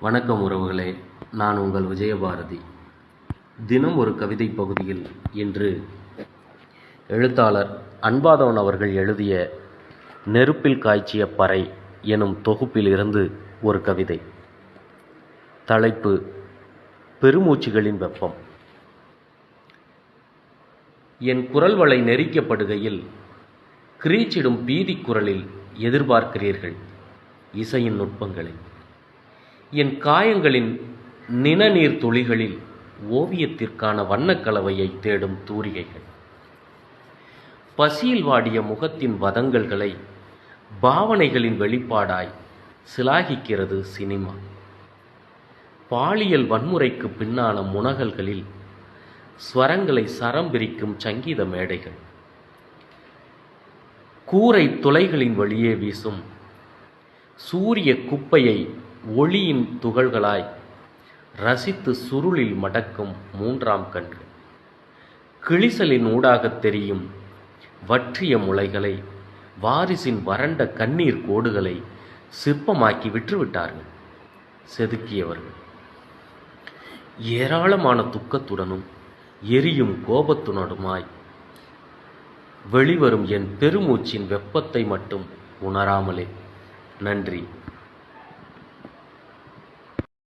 வணக்கம் உறவுகளே நான் உங்கள் விஜயபாரதி. தினம் ஒரு கவிதை பகுதியில் இன்று எழுத்தாளர் அன்பாதவன் அவர்கள் எழுதிய நெருப்பில் காய்ச்சிய பறை எனும் தொகுப்பில் இருந்து ஒரு கவிதை. தலைப்பு பெருமூச்சுகளின் வெப்பம் என் குரல்வளை நெரிக்கப்படுகையில் கிரீச்சிடும் பீதிக் குரலில் எதிர்பார்க்கிறீர்கள் இசையின் நுட்பங்களை. என் காயங்களின் நிணநீர் துளிகளில் ஓவியத்திற்கான வண்ணக்கலவையை தேடும் தூரிகைகள். பசியில் வாடிய முகத்தின் வதங்கல்களை பாவனைகளின் வெளிப்பாடாய் சிலாகிக்கிறது சினிமா. பாலியல் வன்முறைக்கு பின்னான முனகல்களில் ஸ்வரங்களை சரம் பிரிக்கும் சங்கீத மேடைகள். கூரை துளைகளின் வழியே வீசும் சூரிய குப்பையை ஒளியின் துகள்களாய் ரசித்து சுருளில் மடக்கும் மூன்றாம் கன்று. கிளிசலின் ஊடாகத் தெரியும் வற்றிய முளைகளை வாரிசின் வறண்ட கண்ணீர் கோடுகளை சிற்பமாக்கி விற்றுவிட்டார்கள் செதுக்கியவர்கள். ஏராளமான துக்கத்துடனும் எரியும் கோபத்துடனுமாய் வெளிவரும் என் பெருமூச்சின் வெப்பத்தை மட்டும் உணராமலே. நன்றி.